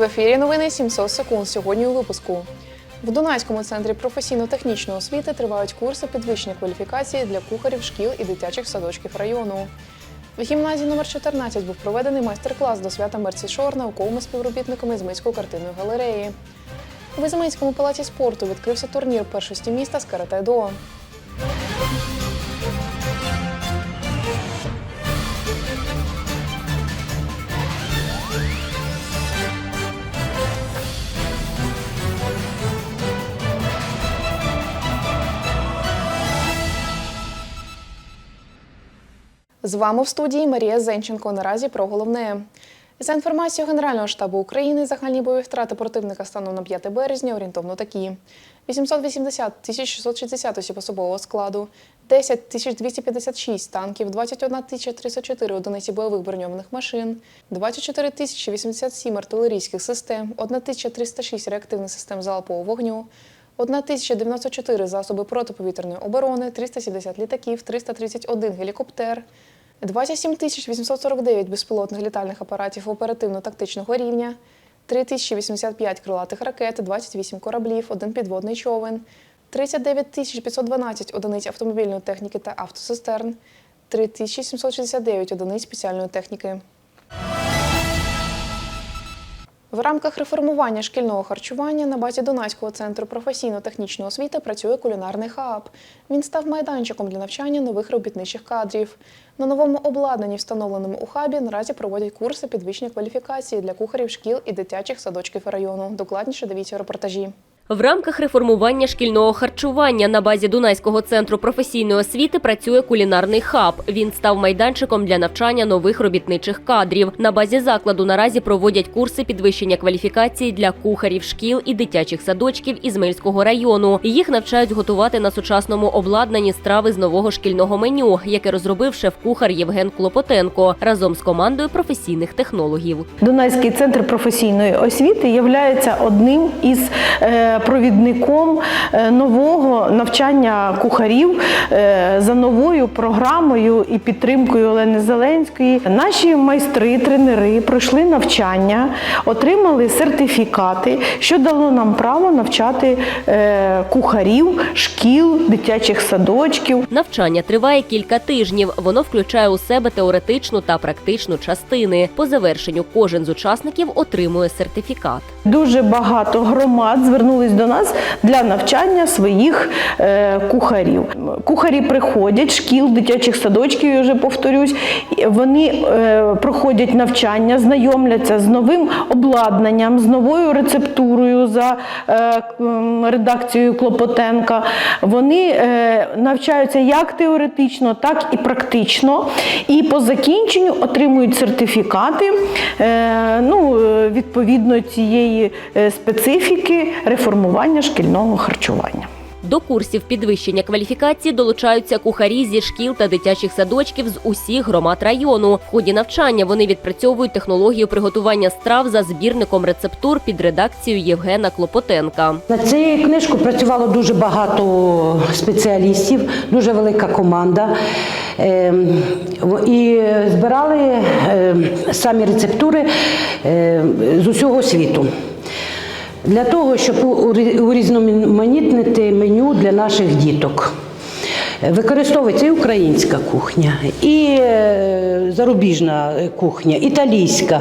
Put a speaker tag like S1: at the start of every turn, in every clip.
S1: В ефірі новини 700 секунд. Сьогодні у випуску. В Дунайському центрі професійно-технічної освіти тривають курси підвищення кваліфікації для кухарів шкіл і дитячих садочків району. В гімназії номер 14 був проведений майстер-клас до свята Мерсі Шор науковими співробітниками Ізмитської картинної галереї. В Ізмитському палаці спорту відкрився турнір першості міста з карате-до. З вами в студії Марія Зенченко. Наразі про головне. За інформацією Генерального штабу України, загальні бойові втрати противника станом на 5 березня орієнтовно такі: 880 660 осіб особового складу, 10 256 танків, 21 304 одиниці бойових броньованих машин, 24 087 артилерійських систем, 1 306 реактивних систем залпового вогню, 1094 засоби протиповітряної оборони, 370 літаків, 331 гелікоптер, 27 849 безпілотних літальних апаратів оперативно-тактичного рівня, 3085 крилатих ракет, 28 кораблів, один підводний човен, 39 512 одиниць автомобільної техніки та автосистерн, 3769 одиниць спеціальної техніки. В рамках реформування шкільного харчування на базі Дунайського центру професійно-технічної освіти працює кулінарний хаб. Він став майданчиком для навчання нових робітничих кадрів. На новому обладнанні, встановленому у хабі, наразі проводять курси підвищення кваліфікації для кухарів шкіл і дитячих садочків району. Докладніше дивіться репортажі.
S2: В рамках реформування шкільного харчування на базі Дунайського центру професійної освіти працює кулінарний хаб. Він став майданчиком для навчання нових робітничих кадрів. На базі закладу наразі проводять курси підвищення кваліфікації для кухарів шкіл і дитячих садочків Ізмельського району. Їх навчають готувати на сучасному обладнанні страви з нового шкільного меню, яке розробив шеф-кухар Євген Клопотенко разом з командою професійних технологів.
S3: Дунайський центр професійної освіти є одним із е, провідником е, нового навчання кухарів е, за новою програмою і підтримкою Олени Зеленської. Наші майстри, тренери пройшли навчання, отримали сертифікати, що дало нам право навчати е, кухарів, шкіл, дитячих садочків.
S2: Навчання триває кілька тижнів. Воно включає у себе теоретичну та практичну частини. По завершенню кожен з учасників отримує сертифікат.
S3: Дуже багато громад звернулись до нас для навчання своїх е, кухарів. Кухарі приходять, шкіл, дитячих садочків, я вже повторюсь. Вони е, проходять навчання, знайомляться з новим обладнанням, з новою рецептурою за е, редакцією Клопотенка. Вони навчаються як теоретично, так і практично. І по закінченню отримують сертифікати ну, відповідно цієї специфіки реформування шкільного харчування.
S2: До курсів підвищення кваліфікації долучаються кухарі зі шкіл та дитячих садочків з усіх громад району. В ході навчання вони відпрацьовують технологію приготування страв за збірником рецептур під редакцією Євгена Клопотенка.
S4: Над цією книжкою працювало дуже багато спеціалістів, дуже велика команда. Ем, І збирали ем, самі рецептури ем, з усього світу. Для того, щоб урі- урізноманітнити меню для наших діток. Використовується і українська кухня, і е, зарубіжна е, кухня, італійська.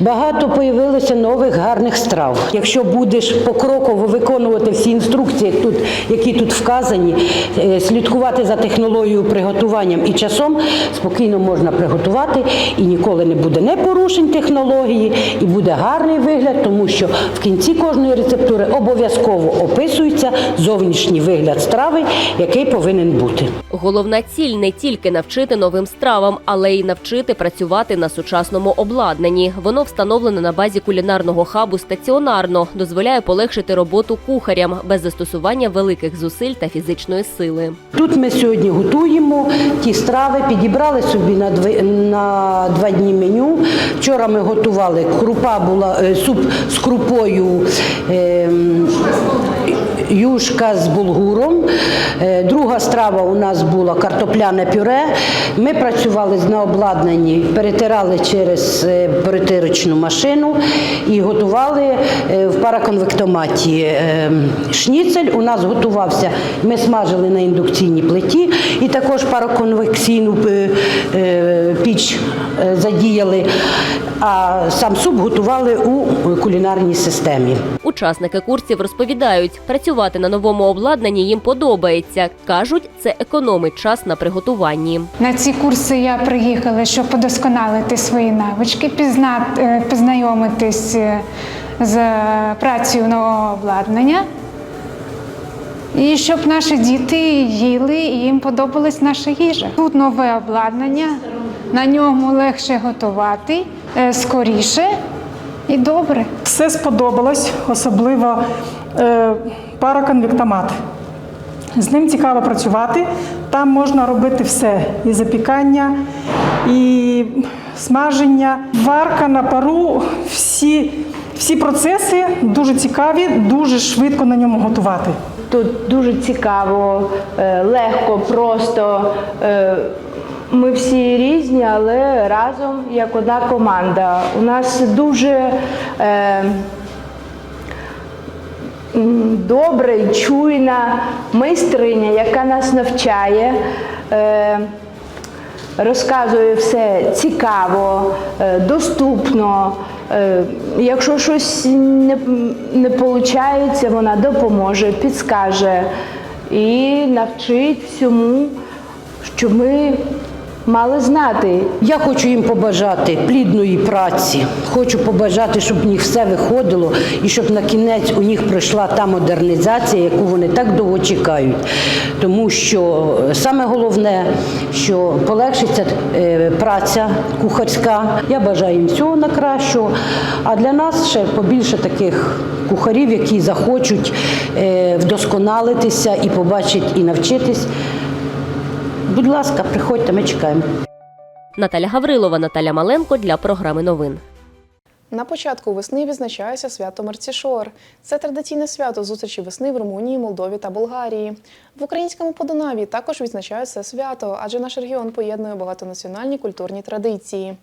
S4: Багато появилося нових гарних страв. Якщо будеш покроково виконувати всі інструкції, тут, які тут вказані, е, слідкувати за технологією приготуванням і часом, спокійно можна приготувати і ніколи не буде не порушень технології, і буде гарний вигляд, тому що в кінці кожної рецептури обов'язково описується зовнішній вигляд страви, який повинен бути.
S2: Головна ціль не тільки навчити новим стравам, але й навчити працювати на сучасному обладнанні. Воно встановлене на базі кулінарного хабу стаціонарно, дозволяє полегшити роботу кухарям без застосування великих зусиль та фізичної сили.
S4: Тут ми сьогодні готуємо ті страви, підібрали собі на два, на два дні меню. Вчора ми готували крупа була е, суп з крупою. ем, юшка з булгуром. Е, Друга страва у нас була картопляне пюре. Ми працювали на обладнанні, перетирали через е, перетирочну машину і готували е, в параконвектоматі. Шніцель у нас готувався. Ми смажили на індукційній плиті і також параконвекційну е, піч задіяли, а сам суп готували у кулінарній системі.
S2: Учасники курсів розповідають, працювати на новому обладнанні їм подобається. кажуть, це економить час на приготуванні.
S5: На ці курси я приїхала, щоб подосконалити свої навички, пізнати, е, познайомитись е, з працею нового обладнання. І щоб наші діти їли і їм подобалась наша їжа. Тут нове обладнання, на ньому легше готувати, е, скоріше і добре.
S6: Все сподобалось, особливо е, параконвектомат. З ним цікаво працювати. Там можна робити все: і запікання, і смаження, варка на пару. Всі, всі процеси дуже цікаві, дуже швидко на ньому готувати.
S7: Тут дуже цікаво, е, легко, просто. Ми всі різні, але разом як одна команда. У нас дуже е, добра і чуйна майстриня, яка нас навчає. Е, розказує все цікаво, е, доступно. Е, Якщо щось не, не виходить, вона допоможе, підскаже і навчить всьому, що ми мали знати.
S4: Я хочу їм побажати плідної праці. Хочу побажати, щоб в них все виходило і щоб на кінець у них пройшла та модернізація, яку вони так довго чекають. Тому що е, саме головне, що полегшиться е, праця кухарська. Я бажаю їм всього на кращого. А для нас ще побільше таких кухарів, які захочуть е, вдосконалитися і побачити, і навчитись. Будь ласка, приходьте, ми чекаємо.
S2: Наталя Гаврилова, Наталя Маленко для програми новин.
S1: На початку весни відзначається свято Мерцішор. Це традиційне свято зустрічі весни в Румунії, Молдові та Болгарії. В українському Подонаві також відзначається свято, адже наш регіон поєднує багатонаціональні культурні традиції.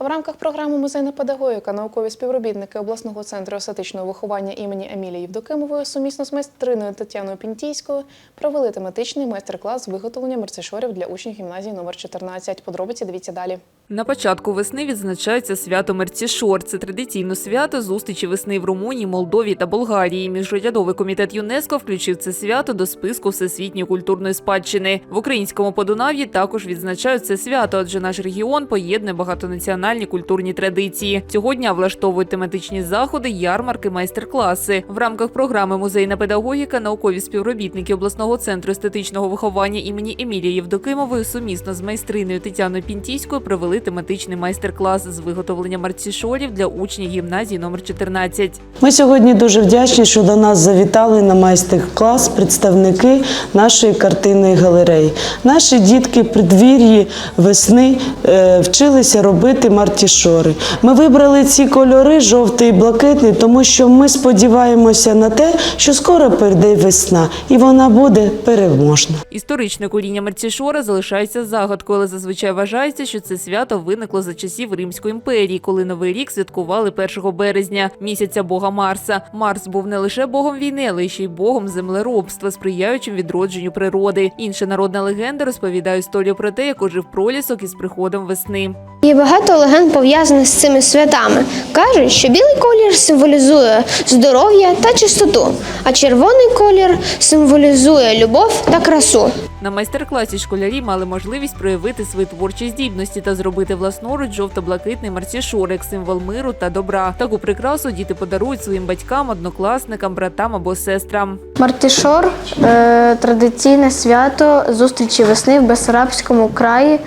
S1: В рамках програми Музейна педагогіка наукові співробітники обласного центру естетичного виховання імені Емілії Євдокимової сумісно з майстриною Тетяною Пінтійською провели тематичний майстер-клас з виготовлення мерцешорів для учнів гімназії номер 14. Подробиці дивіться далі.
S8: На початку весни відзначається свято Мерцішор. Це традиційне свято зустрічі весни в Румунії, Молдові та Болгарії. Міжрядовий комітет ЮНЕСКО включив це свято до списку всесвітньої культурної спадщини. В українському Подунав'ї також відзначають це свято, адже наш регіон поєднує багатонаціональні культурні традиції. Цього дня влаштовують тематичні заходи, ярмарки, майстер-класи. В рамках програми Музейна педагогіка наукові співробітники обласного центру естетичного виховання імені Емілії Євдокимової сумісно з майстриною Тетяною Пінтійською провели тематичний майстер-клас з виготовлення марцішорів для учнів гімназії номер 14.
S9: Ми сьогодні дуже вдячні, що до нас завітали на майстер-клас представники нашої картинної галереї. Наші дітки в преддвір'ї весни е, вчилися робити мартішори. Ми вибрали ці кольори жовтий і блакитний, тому що ми сподіваємося на те, що скоро прийде весна, і вона буде переможна.
S8: Історичне коріння марцішора залишається загадкою, але зазвичай вважається, що це свято виникло за часів Римської імперії, коли новий рік святкували 1 березня, місяця бога Марса. Марс був не лише богом війни, але ще й богом землеробства, сприяючим відродженню природи. Інша народна легенда розповідає історію про те, як ожив пролісок із приходом весни.
S10: Є багато легенд пов'язаних з цими святами. Кажуть, що білий колір символізує здоров'я та чистоту, а червоний колір символізує любов та красу.
S8: На майстер-класі школярі мали можливість проявити свої творчі здібності та зробити власноруч жовто-блакитний марцішор як символ миру та добра. Таку прикрасу діти подарують своїм батькам, однокласникам, братам або сестрам.
S10: Мартішор е, традиційне свято зустрічі весни в Бесарабському краї.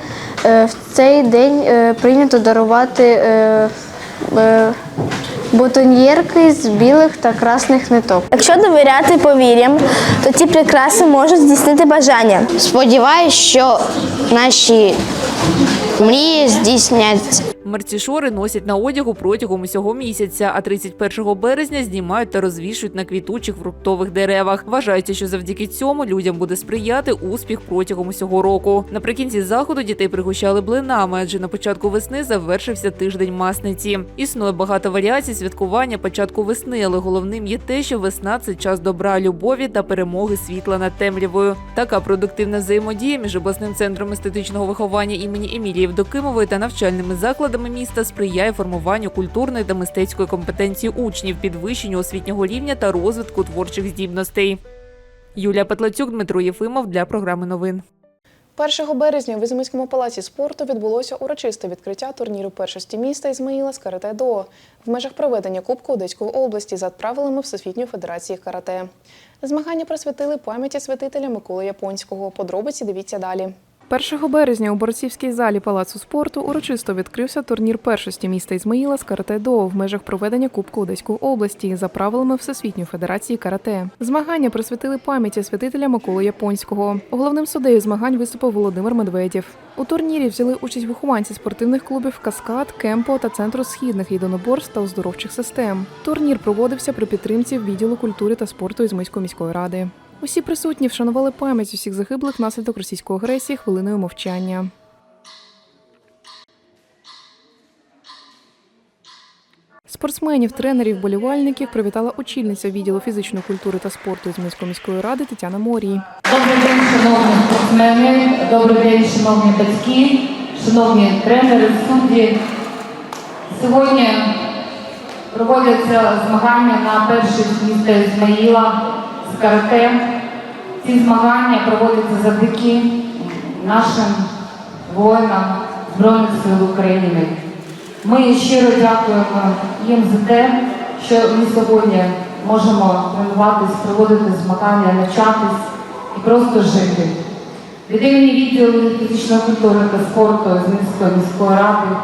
S10: Е, в цей день е, прийнято дарувати е, бутоньєрки з білих та красних ниток.
S11: Якщо довіряти повір'ям, то ці прикраси можуть здійснити бажання.
S10: Сподіваюсь, що наші мрії здійсняться.
S8: Мерцішори носять на одягу протягом усього місяця, а 31 березня знімають та розвішують на квітучих фруктових деревах. Вважається, що завдяки цьому людям буде сприяти успіх протягом усього року. Наприкінці заходу дітей пригощали блинами, адже на початку весни завершився тиждень масниці. Існує багато варіацій святкування початку весни, але головним є те, що весна це час добра, любові та перемоги світла над темрявою. Така продуктивна взаємодія між обласним центром естетичного виховання імені Емілії Євдокимової та навчальними закладами міста сприяє формуванню культурної та мистецької компетенції учнів, підвищенню освітнього рівня та розвитку творчих здібностей. Юлія Петлацюк, Дмитро Єфимов для програми новин.
S1: 1 березня у Візмицькому палаці спорту відбулося урочисте відкриття турніру першості міста Ізмаїла з карате до в межах проведення Кубку Одеської області за правилами Всесвітньої федерації карате. Змагання присвятили пам'яті святителя Миколи Японського. Подробиці дивіться далі. 1 березня у борцівській залі Палацу спорту урочисто відкрився турнір першості міста Ізмаїла з карате до в межах проведення Кубку Одеської області за правилами Всесвітньої федерації карате. Змагання присвятили пам'яті святителя Миколи Японського. Головним суддею змагань виступив Володимир Медведєв. У турнірі взяли участь вихованці спортивних клубів Каскад, Кемпо та Центру східних єдиноборств та оздоровчих систем. Турнір проводився при підтримці відділу культури та спорту Ізмаїльської міської ради. Усі присутні вшанували пам'ять усіх загиблих внаслідок російської агресії хвилиною мовчання. Спортсменів, тренерів, болівальників привітала очільниця відділу фізичної культури та спорту Ізмаїльської міської ради Тетяна Морій.
S12: Добрий день, шановні спортсмени, добрий день, шановні батьки, шановні тренери, судді. Сьогодні проводяться змагання на перших міста Ізмаїла з карате. Ці змагання проводяться завдяки нашим воїнам Збройних сил України. Ми щиро дякуємо їм за те, що ми сьогодні можемо тренуватись, проводити змагання, навчатись і просто жити. Від імені відділу фізичної культури та спорту з Мінської міської ради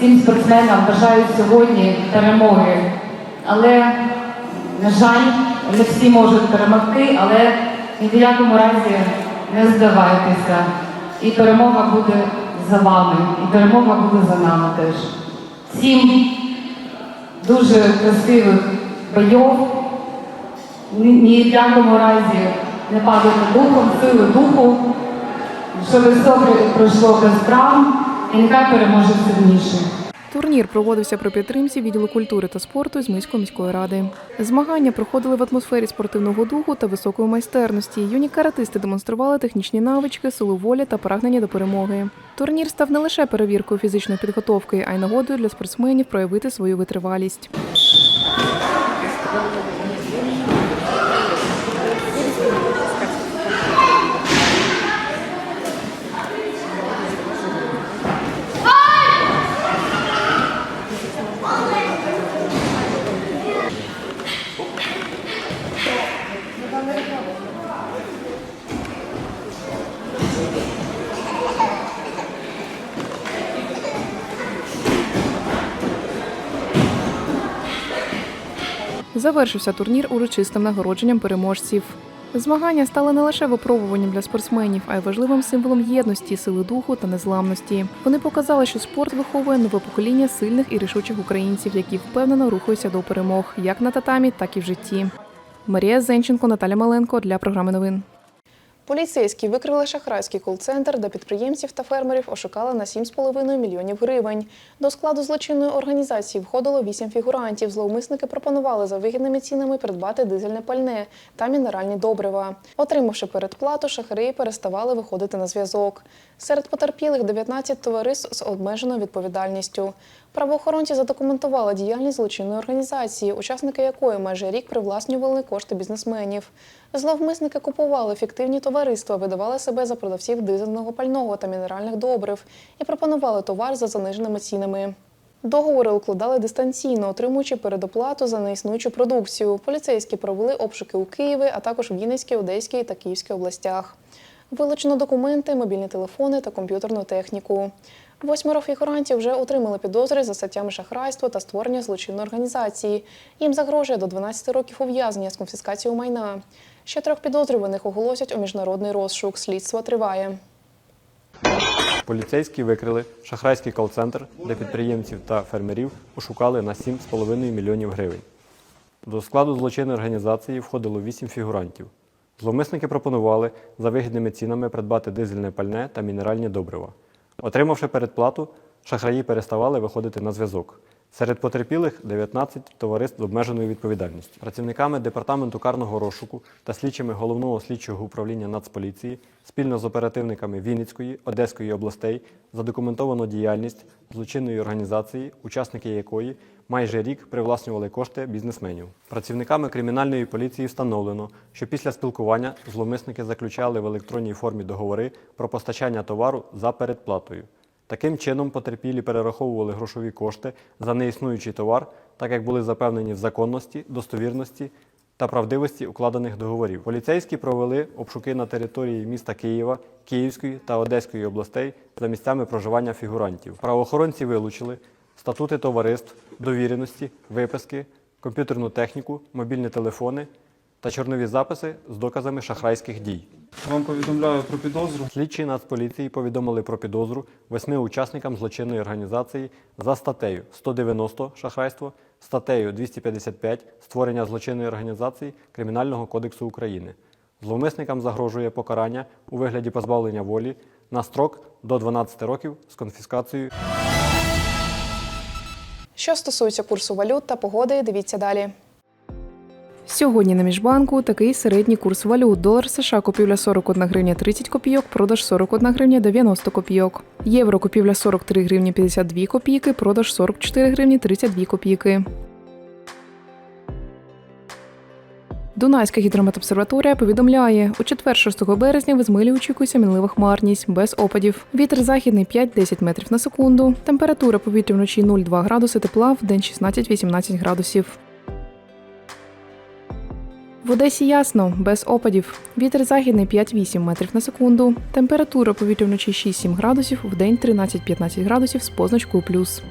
S12: всім спортсменам бажаю сьогодні перемоги. Але, на жаль, не всі можуть перемогти, але ні в якому разі не здавайтеся. І перемога буде за вами, і перемога буде за нами теж. Всім дуже красивих бойов. Ні, в якому разі не падати духом, сили духу, щоб все пройшло без травм, і нехай переможе сильніший.
S1: Турнір проводився при підтримці відділу культури та спорту Ізмаїльської міської ради. Змагання проходили в атмосфері спортивного духу та високої майстерності. Юні каратисти демонстрували технічні навички, силу волі та прагнення до перемоги. Турнір став не лише перевіркою фізичної підготовки, а й нагодою для спортсменів проявити свою витривалість. Завершився турнір урочистим нагородженням переможців. Змагання стали не лише випробуванням для спортсменів, а й важливим символом єдності, сили духу та незламності. Вони показали, що спорт виховує нове покоління сильних і рішучих українців, які впевнено рухаються до перемог як на татамі, так і в житті. Марія Зенченко, Наталя Маленко для програми новин. Поліцейські викрили шахрайський кол-центр, де підприємців та фермерів ошукали на 7,5 мільйонів гривень. До складу злочинної організації входило 8 фігурантів. Зловмисники пропонували за вигідними цінами придбати дизельне пальне та мінеральні добрива. Отримавши передплату, шахраї переставали виходити на зв'язок. Серед потерпілих 19 товариств з обмеженою відповідальністю. Правоохоронці задокументували діяльність злочинної організації, учасники якої майже рік привласнювали кошти бізнесменів. Зловмисники купували фіктивні товариства, видавали себе за продавців дизельного пального та мінеральних добрив і пропонували товар за заниженими цінами. Договори укладали дистанційно, отримуючи передоплату за неіснуючу продукцію. Поліцейські провели обшуки у Києві, а також в Вінницькій, Одеській та Київській областях. Вилучено документи, мобільні телефони та комп'ютерну техніку. Восьмеро фігурантів вже отримали підозри за статтями шахрайства та створення злочинної організації. Їм загрожує до 12 років ув'язнення з конфіскацією майна. Ще трьох підозрюваних оголосять у міжнародний розшук. Слідство триває.
S13: Поліцейські викрили шахрайський кол-центр, де підприємців та фермерів ошукали на 7,5 мільйонів гривень. До складу злочинної організації входило 8 фігурантів. Зловмисники пропонували за вигідними цінами придбати дизельне пальне та мінеральні добрива. Отримавши передплату, шахраї переставали виходити на зв'язок. Серед потерпілих 19 товариств з обмеженою відповідальністю. Працівниками департаменту карного розшуку та слідчими головного слідчого управління Нацполіції спільно з оперативниками Вінницької, Одеської областей задокументовано діяльність злочинної організації, учасники якої майже рік привласнювали кошти бізнесменів. Працівниками кримінальної поліції встановлено, що після спілкування зловмисники заключали в електронній формі договори про постачання товару за передплатою. Таким чином, потерпілі перераховували грошові кошти за неіснуючий товар, так як були запевнені в законності, достовірності та правдивості укладених договорів. Поліцейські провели обшуки на території міста Києва, Київської та Одеської областей за місцями проживання фігурантів. Правоохоронці вилучили статути товариств, довіреності, виписки, комп'ютерну техніку, мобільні телефони та чорнові записи з доказами шахрайських дій.
S14: Вам повідомляю про підозру.
S13: Слідчі Нацполіції повідомили про підозру восьми учасникам злочинної організації за статтею 190 шахрайство, статтею 255 створення злочинної організації Кримінального кодексу України. Зловмисникам загрожує покарання у вигляді позбавлення волі на строк до 12 років з конфіскацією.
S1: Що стосується курсу валют та погоди, дивіться далі. Сьогодні на міжбанку такий середній курс валют. Долар США купівля 41 гривня 30 копійок, продаж 41 гривня 90 копійок. Євро купівля 43 гривні 52 копійки, продаж 44 гривні 32 копійки. Дунайська гідрометобсерваторія повідомляє, у четвер 6 березня в Ізмилі очікується мінлива хмарність, без опадів. Вітер західний 5-10 метрів на секунду. Температура повітря вночі 0,2 градуси тепла, в день 16-18 градусів. В Одесі ясно, без опадів. Вітер західний 5-8 метрів на секунду. Температура повітря вночі 6-7 градусів, в день 13-15 градусів з позначкою плюс.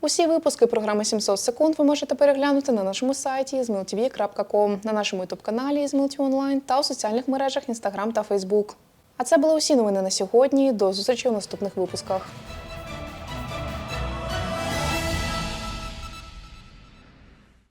S1: Усі випуски програми 700 секунд ви можете переглянути на нашому сайті zmiltv.com, на нашому ютуб-каналі Zmiltv Online та у соціальних мережах Instagram та Facebook. А це були усі новини на сьогодні. До зустрічі у наступних випусках.